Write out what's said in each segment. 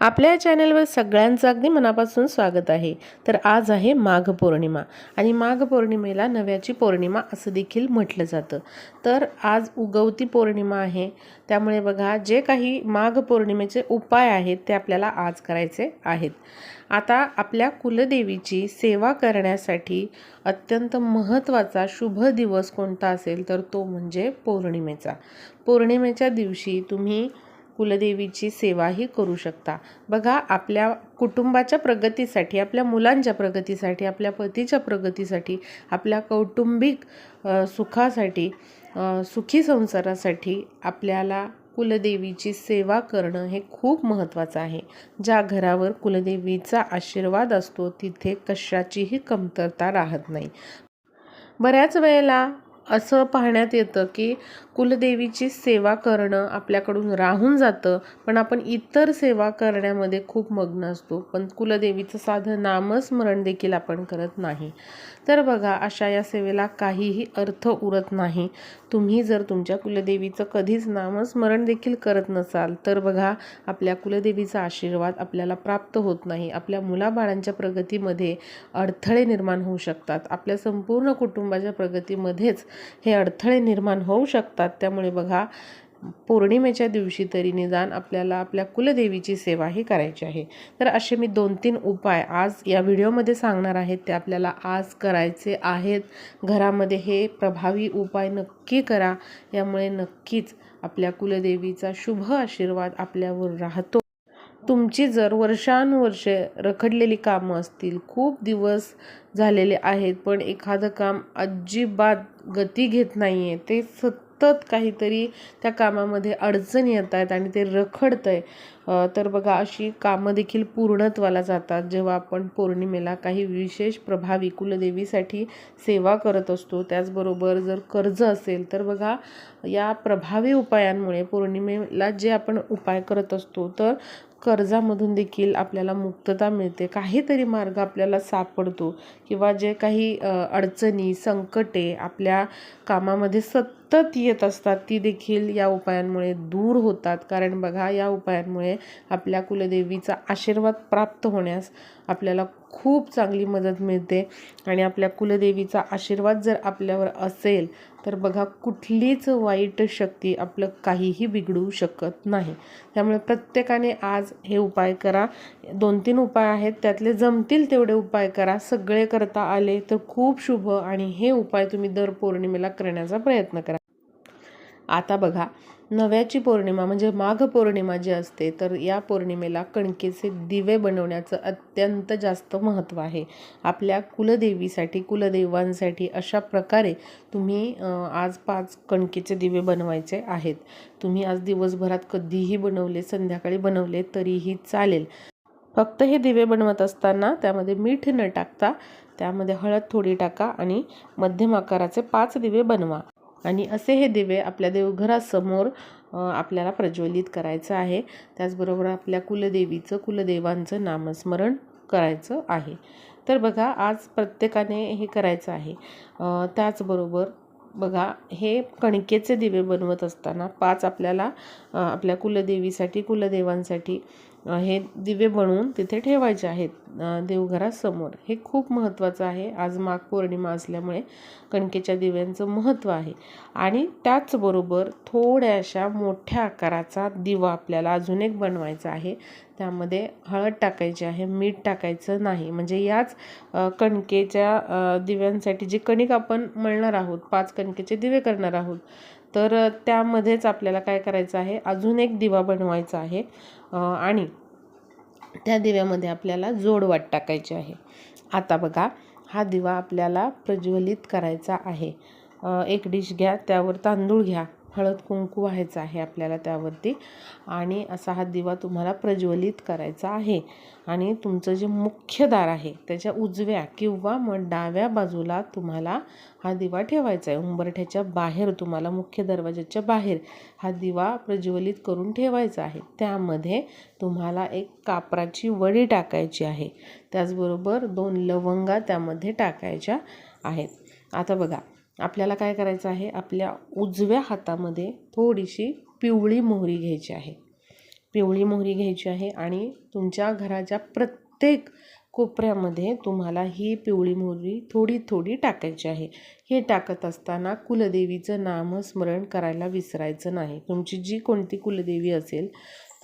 आपल्या चॅनलवर सगळ्यांचं अगदी मनापासून स्वागत आहे. तर आज आहे माघ पौर्णिमा आणि माघ पौर्णिमेला नव्याची पौर्णिमा असं देखील म्हटलं जातं. तर आज उगवती पौर्णिमा आहे. त्यामुळे बघा जे काही माघ पौर्णिमेचे उपाय आहेत ते आपल्याला आज करायचे आहेत. आता आपल्या कुलदेवीची सेवा करण्यासाठी अत्यंत महत्त्वाचा शुभ दिवस कोणता असेल तर तो म्हणजे पौर्णिमेचा. पौर्णिमेच्या दिवशी तुम्ही कुलदेवीची सेवाही करू शकता. बघा आपल्या कुटुंबाच्या प्रगतीसाठी आपल्या मुलांच्या प्रगतीसाठी आपल्या पतीच्या प्रगतीसाठी आपल्या कौटुंबिक सुखासाठी सुखी संसारासाठी आपल्याला कुलदेवीची सेवा करणं हे खूप महत्त्वाचं आहे. ज्या घरावर कुलदेवीचा आशीर्वाद असतो तिथे कशाचीही कमतरता राहत नाही. बऱ्याच वेळेला असं पाहण्यात येतं की कुलदेवीची सेवा करणं आपल्याकडून राहून जातं पण आपण इतर सेवा करण्यामध्ये खूप मग्न असतो. पण कुलदेवीचं साधं नामस्मरण देखील आपण करत नाही. तर बघा अशा या सेवेला काहीही अर्थ उरत नाही. तुम्ही जर तुमच्या कुलदेवीचं कधीच नामस्मरण देखील करत नसाल तर बघा आपल्या कुलदेवीचा आशीर्वाद आपल्याला प्राप्त होत नाही. आपल्या मुलाबाळांच्या प्रगतीमध्ये अडथळे निर्माण होऊ शकतात. आपल्या संपूर्ण कुटुंबाच्या प्रगतीमध्येच हे अडथळे निर्माण होऊ शकतात. त्यामुळे बघा पौर्णिमेच्या दिवशी तरी निदान आपल्याला आपल्या कुलदेवीची सेवा ही करायची आहे. तर असे मी दोन तीन उपाय आज या व्हिडिओमध्ये सांगणार आहेत ते आपल्याला आज करायचे आहेत. घरामध्ये हे प्रभावी उपाय नक्की करा. यामुळे नक्कीच आपल्या कुलदेवीचा शुभ आशीर्वाद आपल्यावर राहतो. तुमची जर वर्षानुवर्षे रखडलेली कामं असतील खूप दिवस झालेले आहेत पण एखादं काम अजिबात गती घेत नाही आहे ते सतत काहीतरी त्या कामामध्ये अडचण येत आहेत आणि ते रखडतं आहे तर बघा अशी कामं देखील पूर्णत्वाला जातात. जेव्हा आपण पौर्णिमेला काही विशेष प्रभावी कुलदेवीसाठी सेवा करत असतो त्याचबरोबर जर कर्ज असेल तर बघा या प्रभावी उपायांमुळे पौर्णिमेला जे आपण उपाय करत असतो तर कर्जामधून देखील आपल्याला मुक्तता मिळते. काहीतरी मार्ग आपल्याला सापडतो किंवा जे काही अडचणी संकटे आपल्या कामामध्ये सतत येत असतात ती देखील या उपायांमुळे दूर होतात. कारण बघा या उपायांमुळे आपल्या कुलदेवीचा आशीर्वाद प्राप्त होण्यास आपल्याला खूप चांगली मदत मिळते. आणि आपल्या कुलदेवीचा आशीर्वाद जर आपल्यावर असेल तर बघा कुठलीच वाईट शक्ती आपलं काहीही बिघडू शकत नाही. त्यामुळे प्रत्येकाने आज हे उपाय करा. दोन तीन उपाय आहेत त्यातले जमतील तेवढे उपाय करा. सगळे करता आले तर खूप शुभ आणि हे उपाय तुम्ही दर पौर्णिमेला करण्याचा प्रयत्न करा. आता बघा नव्याची पौर्णिमा म्हणजे माघ पौर्णिमा जी असते तर या पौर्णिमेला कणकेचे दिवे बनवण्याचं अत्यंत जास्त महत्त्व आहे. आपल्या कुलदेवीसाठी कुलदेवांसाठी अशा प्रकारे तुम्ही आज पाच कणकेचे दिवे बनवायचे आहेत. तुम्ही आज दिवसभरात कधीही बनवले संध्याकाळी बनवले तरीही चालेल. फक्त हे दिवे बनवत असताना त्यामध्ये मीठ न टाकता त्यामध्ये हळद थोडी टाका आणि मध्यम आकाराचे पाच दिवे बनवा. आणि असे हे दिवे आपल्या देवघरासमोर आपल्याला प्रज्वलित करायचं आहे. त्याचबरोबर आपल्या कुलदेवीचं कुलदेवांचं नामस्मरण करायचं आहे. तर बघा आज प्रत्येकाने हे करायचं आहे. त्याचबरोबर बघा हे कणकेचे दिवे बनवत असताना पाच आपल्याला आपल्या कुलदेवीसाठी कुलदेवांसाठी हे दिवे बनवून तिथे ठेवायचे आहेत. देवघरासमोर. हे खूप महत्त्वाचं आहे. आज माघ पौर्णिमा असल्यामुळे कणकेच्या दिव्यांचं महत्त्व आहे. आणि त्याचबरोबर थोड्याशा मोठ्या आकाराचा दिवा आपल्याला अजून एक बनवायचा आहे. त्यामध्ये हळद टाकायची आहे मीठ टाकायचं नाही. म्हणजे याच कणकेच्या दिव्यांसाठी जे कणिक आपण मळणार आहोत पाच कणकेचे दिवे करणार आहोत तर त्यामध्येच आपल्याला काय करायचं आहे? अजून एक दिवा बनवायचा आहे. आणि त्या दिव्यामध्ये आपल्याला जोडवाट टाकायची आहे. आता बघा हा दिवा आपल्याला प्रज्वलित करायचा आहे. एक डिश घ्या त्यावर तांदूळ घ्या. हळद कुंकू व्हायचं आहे आपल्याला त्यावरती. आणि असा हा दिवा तुम्हाला प्रज्वलित करायचा आहे. आणि तुमचं जे मुख्य दार आहे त्याच्या उजव्या किंवा मग डाव्या बाजूला तुम्हाला हा दिवा ठेवायचा आहे. उंबरठ्याच्या बाहेर तुम्हाला मुख्य दरवाजाच्या बाहेर हा दिवा प्रज्वलित करून ठेवायचा आहे. त्यामध्ये तुम्हाला एक कापराची वडी टाकायची आहे. त्याचबरोबर दोन लवंगा त्यामध्ये टाकायच्या आहेत. आता बघा आपल्याला काय करायचं आहे? आपल्या उजव्या हातामध्ये थोडीशी पिवळी मोहरी घ्यायची आहे. पिवळी मोहरी घ्यायची आहे आणि तुमच्या घराच्या प्रत्येक कोपऱ्यामध्ये तुम्हाला ही पिवळी मोहरी थोडी थोडी टाकायची आहे. हे टाकत असताना कुलदेवीचं नामस्मरण करायला विसरायचं नाही. तुमची जी कोणती कुलदेवी असेल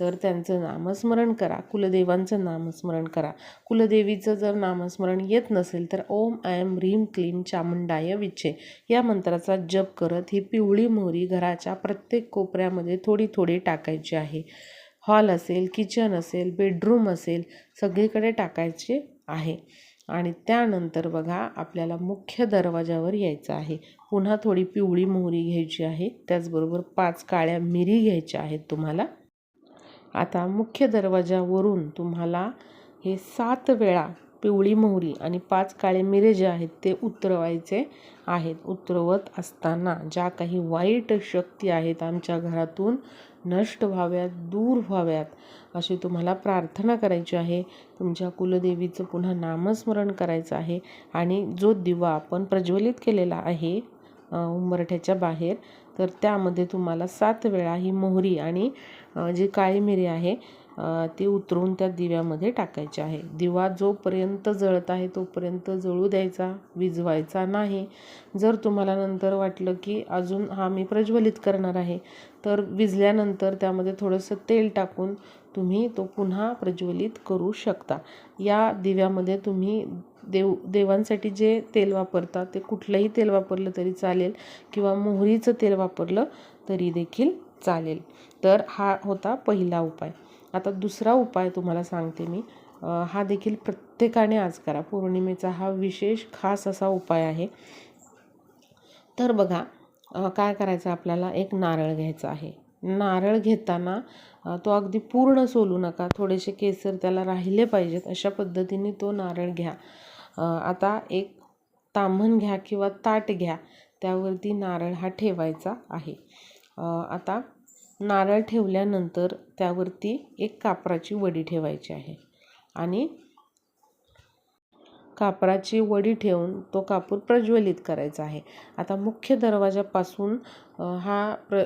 तर त्यांचं नामस्मरण करा. कुलदेवांचं नामस्मरण करा. कुलदेवीचं जर नामस्मरण येत नसेल तर ओम ऐम ह्रीम क्लीम चामुंडाय विच्छे या मंत्राचा जप करत ही पिवळी मोहरी घराच्या प्रत्येक कोपऱ्यामध्ये थोडी थोडी टाकायची आहे. हॉल असेल किचन असेल बेडरूम असेल सगळीकडे टाकायचे आहे. आणि त्यानंतर बघा आपल्याला मुख्य दरवाजावर यायचं आहे. पुन्हा थोडी पिवळी मोहरी घ्यायची आहे. त्याचबरोबर पाच काळ्या मिरी घ्यायच्या आहेत तुम्हाला. आता मुख्य दरवाजावरून तुम्हाला हे सात वेळा पिवळी मोहरी आणि पाच काळे मिरे जे आहेत ते उतरवायचे आहेत. उतरवत असताना ज्या काही वाईट शक्ती आहेत आमच्या घरातून नष्ट व्हाव्यात दूर व्हाव्यात अशी तुम्हाला प्रार्थना करायची आहे. तुमच्या कुलदेवीचं पुन्हा नामस्मरण करायचं आहे आणि जो दिवा आपण प्रज्वलित केलेला आहे उंबरठ्याच्या बाहेर तर त्यामध्ये तुम्हाला सात वेळा ही मोहरी आणि जी काळी मिरी आहे ती उतरून त्या दिव्यामध्ये टाकायची आहे. दिवा जोपर्यंत जळत आहे तोपर्यंत जळू द्यायचा विजवायचा नाही. जर तुम्हाला नंतर वाटलं की अजून हा मी प्रज्वलित करणार आहे तर विजल्यानंतर त्यामध्ये थोडंसं तेल टाकून तुम्ही तो पुन्हा प्रज्वलित करू शकता. या दिव्यामध्ये तुम्ही देव देवांसाठी जे तेल वापरतात ते कुठलंही तेल वापरलं तरी चालेल किंवा मोहरीचं तेल वापरलं तरी देखील चालेल. तर हा होता पहिला उपाय. आता दुसरा उपाय तुम्हाला सांगते मी. हा देखील प्रत्येकाने आज करा. पौर्णिमेचा हा विशेष खास असा उपाय आहे. तर बघा काय करायचं आपल्याला? एक नारळ घ्यायचा आहे. नारळ घेताना तो अगदी पूर्ण सोलू नका. थोडेसे केसर त्याला राहिले पाहिजेत. अशा पद्धतीने तो नारळ घ्या. आता एक ताम्हण घ्या किंवा ताट घ्या त्यावरती नारळ हा ठेवायचा आहे. आता नारळ ठेवल्यानंतर त्यावरती एक कापराची वडी ठेवायची आहे आणि कापराची वडी ठेवून तो कापूर प्रज्वलित करायचा आहे. आता मुख्य दरवाजापासून हा प्र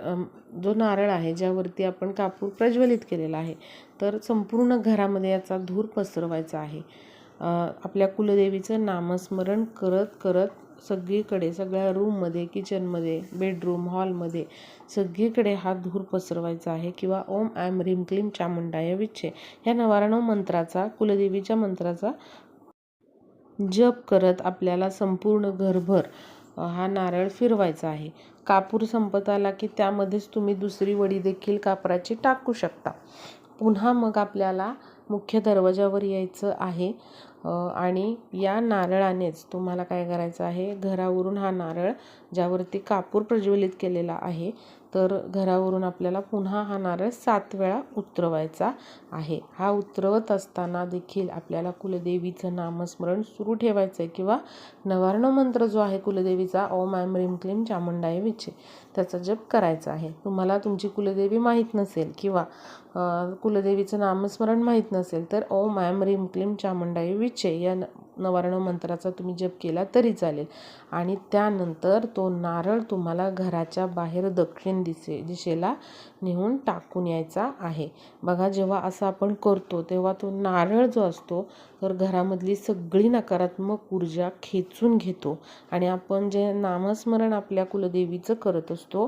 जो नारळ आहे ज्यावरती आपण कापूर प्रज्वलित केलेला आहे तर संपूर्ण घरामध्ये याचा धूर पसरवायचा आहे. आपल्या कुलदेवीचं नामस्मरण करत करत सगळीकडे सगळ्या रूममध्ये किचनमध्ये बेडरूम हॉलमध्ये सगळीकडे हा धूर पसरवायचा आहे किंवा ओम ॲम रीम क्लीम चामुंडाय विच्छे. ह्या नवारणव मंत्राचा कुलदेवीच्या मंत्राचा जप करत आपल्याला संपूर्ण घरभर हा नारळ फिरवायचा आहे. कापूर संपत आला की त्यामध्येच तुम्ही दुसरी वडी देखील कापराची टाकू शकता. पुन्हा मग आपल्याला मुख्य दरवाजावर यायचं आहे. आणि या नारळानेच तुम्हाला काय करायचं आहे? घरावरून हा नारळ ज्यावरती कापूर प्रज्वलित केलेला आहे तर घरावरून आपल्याला पुन्हा हा नारळ सात वेळा उतरवायचा आहे. हा उतरवत असताना देखील आपल्याला कुलदेवीचं नामस्मरण सुरू ठेवायचं आहे किंवा नवार्ण मंत्र जो आहे कुलदेवीचा ओम आयम रिम क्लीम चामुंडाय विचे त्याचा जप करायचा आहे. तुम्हाला तुमची कुलदेवी माहीत नसेल किंवा कुलदेवीचं नामस्मरण माहीत नसेल तर ओम आयम रिम क्लीम चामुंडाई विचे या नवारण मंत्राचा तुम्ही जप केला तरी चालेल. आणि त्यानंतर तो नारळ तुम्हाला घराच्या बाहेर दक्षिण दिसे दिशेला नेऊन टाकून यायचा आहे. बघा जेव्हा असं आपण करतो तेव्हा तो नारळ जो असतो तर घरामधली सगळी नकारात्मक ऊर्जा खेचून घेतो. आणि आपण जे नामस्मरण आपल्या कुलदेवीचं करत असतो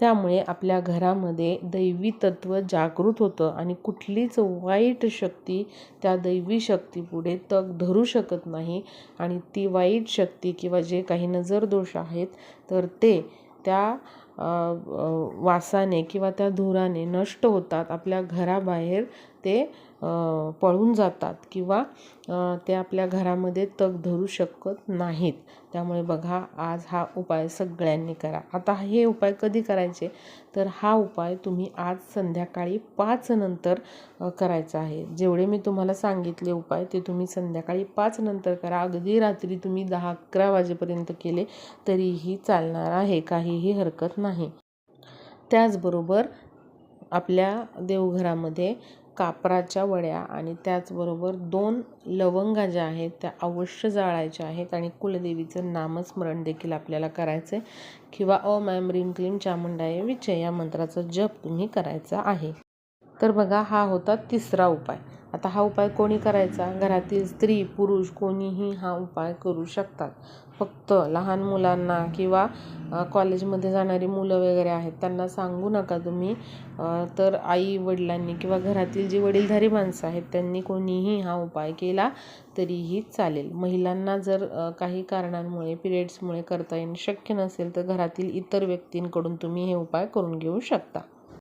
त्यामुळे आपल्या घरामध्ये दैवी तत्व जागृत होतं आणि कुठलीच वाईट शक्ती त्या दैवी शक्तीपुढे तग धरू शकत नाही. आणि ती वाईट शक्ती किंवा जे काही नजरदोष आहेत तर ते त्या वासाने किंवा त्या धुराने नष्ट होतात. आपल्या घराबाहेर ते पळून जातात किंवा ते आपल्या घरामध्ये तग धरू शकत नाहीत. त्यामुळे बघा आज हा उपाय सगळ्यांनी करा. आता हे उपाय कधी करायचे? तर हा उपाय तुम्ही आज संध्याकाळी पाच नंतर करायचा आहे. जेवढे मी तुम्हाला सांगितले उपाय ते तुम्ही संध्याकाळी पाच नंतर करा. अगदी रात्री तुम्ही दहा अकरा वाजेपर्यंत केले तरीही चालणार आहे. काहीही हरकत नाही. त्याचबरोबर आपल्या देवघरामध्ये कापराच्या वड्या आणि त्याचबरोबर दोन लवंगा ज्या आहेत त्या अवश्य जाळायच्या आहेत आणि कुलदेवीचं नामस्मरण देखील आपल्याला करायचं आहे. किंवा अ मॅम रिम क्लीम चामुंडाय विचय या मंत्राचा जप तुम्ही करायचा आहे. तर बघा हा होता तिसरा उपाय. आता हा उपाय कोणी करायचा? घरातील स्त्री पुरुष कोणीही हा उपाय करू शकतात. फक्त लहान मुलांना किंवा कॉलेजमध्ये जाणारी मुलं वगैरे आहेत त्यांना सांगू नका तुम्ही. तर आई वडिलांनी किंवा घरातील जी वडीलधारी माणसं आहेत त्यांनी कोणीही हा उपाय केला तरीही चालेल. महिलांना जर काही कारणांमुळे पिरियड्समुळे करता येणं शक्य नसेल तर घरातील इतर व्यक्तींकडून तुम्ही हे उपाय करून घेऊ शकता.